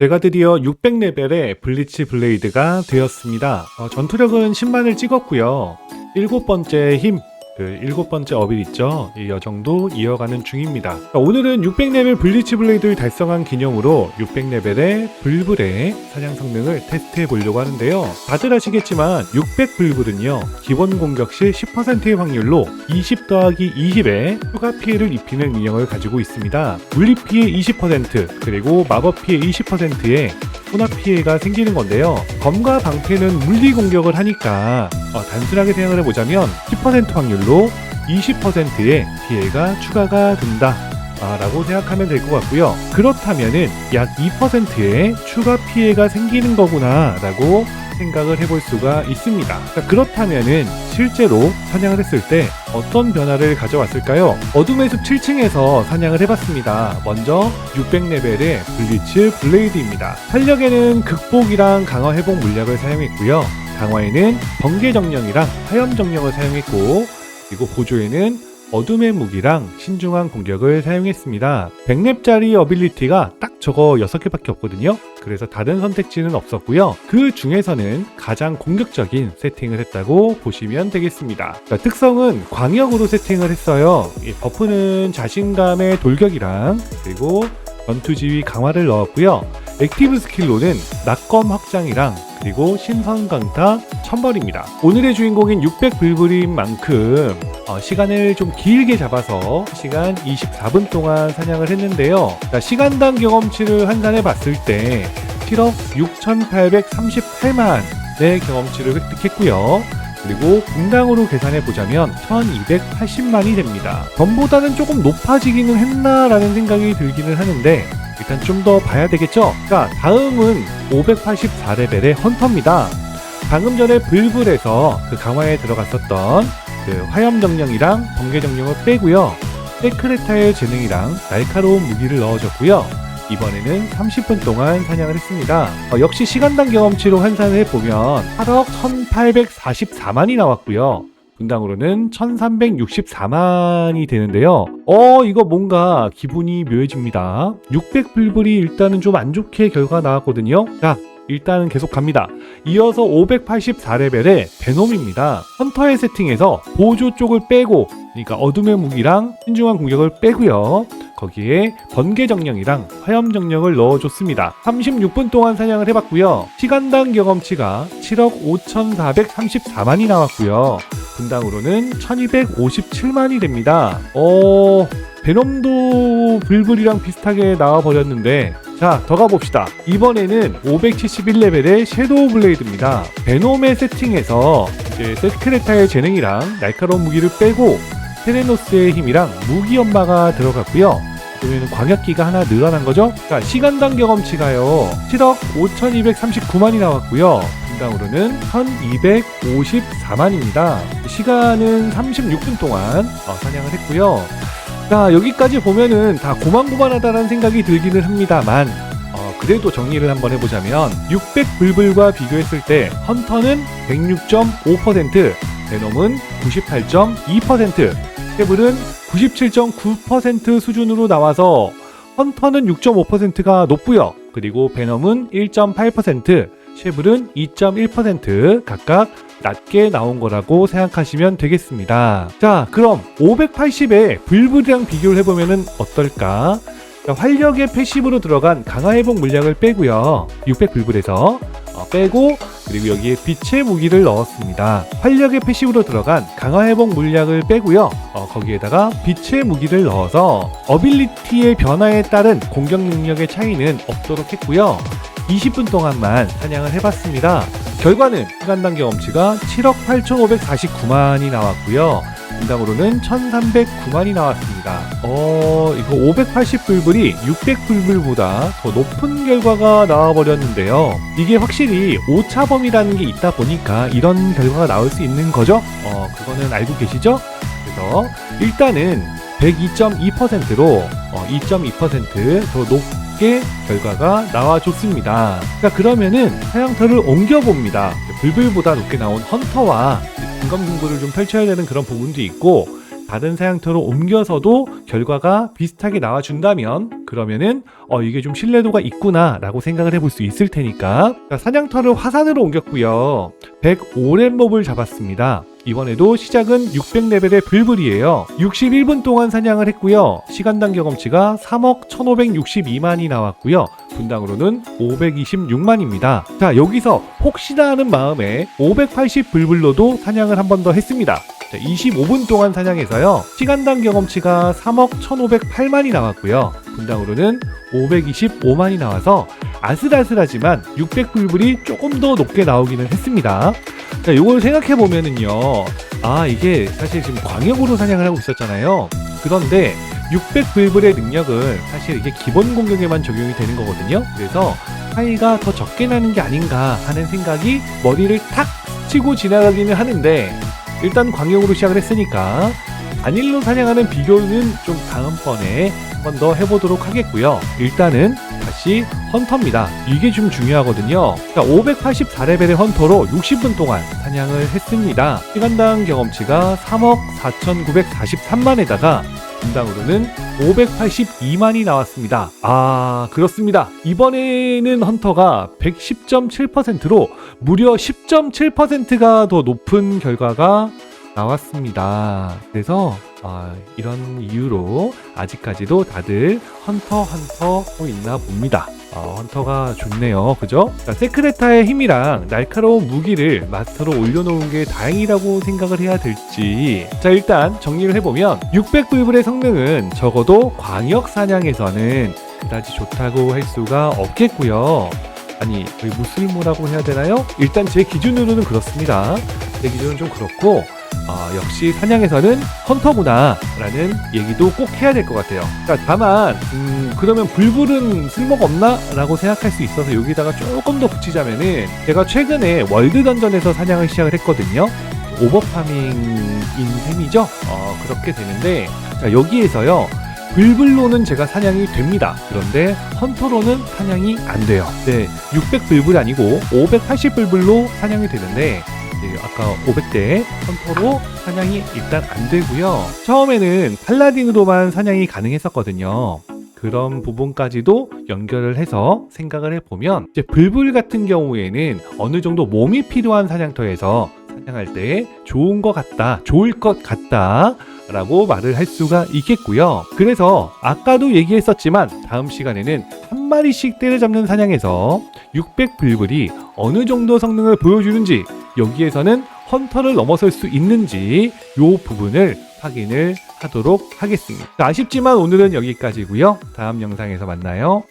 제가 드디어 600레벨의 블리치 블레이드가 되었습니다. 어, 전투력은 10만을 찍었고요. 일곱 번째 힘, 그 일곱 번째 어빌 있죠? 이 여정도 이어가는 중입니다. 자, 오늘은 600레벨 블리치 블레이드를 달성한 기념으로 600레벨의 불불의 사냥 성능을 테스트해 보려고 하는데요. 다들 아시겠지만 600 불불은요, 기본 공격 시 10%의 확률로 20 더하기 20의 추가 피해를 입히는 인형을 가지고 있습니다. 물리 피해 20% 그리고 마법 피해 20%의 혼합 피해가 생기는 건데요. 검과 방패는 물리 공격을 하니까 어, 단순하게 생각을 해보자면 10% 확률로 20%의 피해가 추가가 된다. 아, 라고 생각하면 될 것 같고요. 그렇다면은 약 2%의 추가 피해가 생기는 거구나 라고 생각을 해볼 수가 있습니다. 자, 그렇다면은 실제로 사냥을 했을 때 어떤 변화를 가져왔을까요? 어둠의 숲 7층에서 사냥을 해봤습니다. 먼저 600레벨의 블리츠 블레이드입니다. 탄력에는 극복이랑 강화 회복 물약을 사용했고요. 강화에는 번개 정령이랑 화염 정령을 사용했고 그리고 보조에는 어둠의 무기랑 신중한 공격을 사용했습니다. 100렙짜리 어빌리티가 딱 저거 6개밖에 없거든요. 그래서 다른 선택지는 없었고요. 그 중에서는 가장 공격적인 세팅을 했다고 보시면 되겠습니다. 자, 특성은 광역으로 세팅을 했어요. 이 버프는 자신감의 돌격이랑 그리고 전투 지휘 강화를 넣었고요. 액티브 스킬로는 낙검 확장이랑 그리고 신선 강타 천벌입니다. 오늘의 주인공인 600 불불인 만큼 어, 시간을 좀 길게 잡아서 시간 24분 동안 사냥을 했는데요. 자, 시간당 경험치를 환산해 봤을 때 7억 6,838만의 경험치를 획득했고요. 그리고 분당으로 계산해 보자면 1280만이 됩니다. 전보다는 조금 높아지기는 했나라는 생각이 들기는 하는데 일단 좀 더 봐야 되겠죠? 자, 다음은 584레벨의 헌터입니다. 방금 전에 불불에서 그 강화에 들어갔었던 그 화염 정령이랑 번개 정령을 빼고요. 세크레타의 재능이랑 날카로운 무기를 넣어줬고요. 이번에는 30분 동안 사냥을 했습니다. 어, 역시 시간당 경험치로 환산을 해보면 8억 1844만이 나왔고요. 분당으로는 1364만이 되는데요. 어, 이거 뭔가 기분이 묘해집니다. 600 불불이 일단은 좀 안 좋게 결과가 나왔거든요. 자, 일단은 계속 갑니다. 이어서 584레벨의 베놈입니다. 헌터의 세팅에서 보조 쪽을 빼고, 그러니까 어둠의 무기랑 신중한 공격을 빼고요. 거기에 번개 정령이랑 화염 정령을 넣어줬습니다. 36분 동안 사냥을 해봤고요. 시간당 경험치가 7억 5,434만이 나왔고요. 분당으로는 1257만이 됩니다. 어, 베놈도 불불이랑 비슷하게 나와버렸는데, 자, 더 가봅시다. 이번에는 571레벨의 섀도우 블레이드입니다. 베놈의 세팅에서 이제 세크레타의 재능이랑 날카로운 무기를 빼고 테레노스의 힘이랑 무기 연마가 들어갔고요. 그러면 광역기가 하나 늘어난 거죠? 자, 시간당 경험치가요. 7억 5239만이 나왔고요. 분당으로는 1254만입니다. 시간은 36분 동안 어, 사냥을 했고요. 자, 여기까지 보면은 다 고만고만하다는 생각이 들기는 합니다만, 어, 그래도 정리를 한번 해보자면, 600 불불과 비교했을 때, 헌터는 106.5%, 베놈은 98.2%, 케블은 97.9% 수준으로 나와서, 헌터는 6.5%가 높고요. 그리고 베놈은 1.8%, 쉐블은 2.1% 각각 낮게 나온 거라고 생각하시면 되겠습니다. 자, 그럼 580의 불불이랑 비교를 해보면 어떨까? 자, 활력의 패시브로 들어간 강화 회복 물량을 빼고요. 600 불불에서 어, 빼고 그리고 여기에 빛의 무기를 넣었습니다. 활력의 패시브로 들어간 강화 회복 물약을 빼고요. 어, 거기에다가 빛의 무기를 넣어서 어빌리티의 변화에 따른 공격 능력의 차이는 없도록 했고요. 20분 동안만 사냥을 해봤습니다. 결과는 시간당 경험치가 7억 8,549만이 나왔고요. 분당으로는 1,309만이 나왔습니다. 어, 이거 580불불이 600불불보다 더 높은 결과가 나와버렸는데요. 이게 확실히 오차범위라는 게 있다 보니까 이런 결과가 나올 수 있는 거죠? 어, 그거는 알고 계시죠? 그래서 일단은 102.2%로 어, 2.2%더 높게 결과가 나와줬습니다. 자, 그러면은 사양터를 옮겨봅니다. 불불보다 높게 나온 헌터와 중간 공부를 좀 펼쳐야 되는 그런 부분도 있고 다른 사냥터로 옮겨서도 결과가 비슷하게 나와준다면 그러면은 어 이게 좀 신뢰도가 있구나 라고 생각을 해볼 수 있을 테니까. 자, 사냥터를 화산으로 옮겼고요. 105렙 몹을 잡았습니다. 이번에도 시작은 600레벨의 불불이에요. 61분 동안 사냥을 했고요. 시간당 경험치가 3억 1562만이 나왔고요. 분당으로는 526만입니다. 자 여기서 혹시나 하는 마음에 580 불불로도 사냥을 한 번 더 했습니다 자, 25분 동안 사냥해서요. 시간당 경험치가 3억 1,508만이 나왔고요. 분당으로는 525만이 나와서 아슬아슬하지만 600불불이 조금 더 높게 나오기는 했습니다. 자, 요걸 생각해 보면은요. 아, 이게 사실 지금 광역으로 사냥을 하고 있었잖아요. 그런데 600불불의 능력은 사실 이게 기본 공격에만 적용이 되는 거거든요. 그래서 차이가 더 적게 나는 게 아닌가 하는 생각이 머리를 탁 치고 지나가기는 하는데 일단 광역으로 시작을 했으니까 단일로 사냥하는 비교는 좀 다음번에 한 번 더 해보도록 하겠고요. 일단은 다시 헌터입니다. 이게 좀 중요하거든요. 자, 584레벨의 헌터로 60분 동안 사냥을 했습니다. 시간당 경험치가 3억 4,943만에다가 분당으로는 582만이 나왔습니다. 아, 그렇습니다. 이번에는 헌터가 110.7%로 무려 10.7%가 더 높은 결과가 나왔습니다. 그래서 아, 이런 이유로 아직까지도 다들 헌터 헌터 있나 봅니다. 어, 헌터가 좋네요. 그죠? 자, 세크레타의 힘이랑 날카로운 무기를 마스터로 올려놓은 게 다행이라고 생각을 해야 될지. 자, 일단 정리를 해보면 600불불의 성능은 적어도 광역 사냥에서는 그다지 좋다고 할 수가 없겠고요. 아니, 거의 무슬모라고 해야 되나요? 일단 제 기준으로는 그렇습니다. 제 기준은 좀 그렇고, 아, 역시 사냥에서는 헌터구나라는 얘기도 꼭 해야 될 것 같아요. 그러니까 다만 음, 그러면 불불은 쓸모가 없나라고 생각할 수 있어서 여기다가 조금 더 붙이자면은 제가 최근에 월드 던전에서 사냥을 시작을 했거든요. 오버파밍인 셈이죠. 어, 그렇게 되는데 자, 여기에서요. 불불로는 제가 사냥이 됩니다. 그런데 헌터로는 사냥이 안 돼요. 네, 600불불이 아니고 580불불로 사냥이 되는데 네, 아까 500대 헌터로 사냥이 일단 안 되고요. 처음에는 팔라딘으로만 사냥이 가능했었거든요. 그런 부분까지도 연결을 해서 생각을 해보면 이제 불불 같은 경우에는 어느 정도 몸이 필요한 사냥터에서 사냥할 때 좋은 것 같다, 좋을 것 같다. 라고 말을 할 수가 있겠고요. 그래서 아까도 얘기했었지만 다음 시간에는 한 마리씩 때려잡는 사냥에서 600 불불이 어느 정도 성능을 보여주는지 여기에서는 헌터를 넘어설 수 있는지 요 부분을 확인을 하도록 하겠습니다. 아쉽지만 오늘은 여기까지고요. 다음 영상에서 만나요.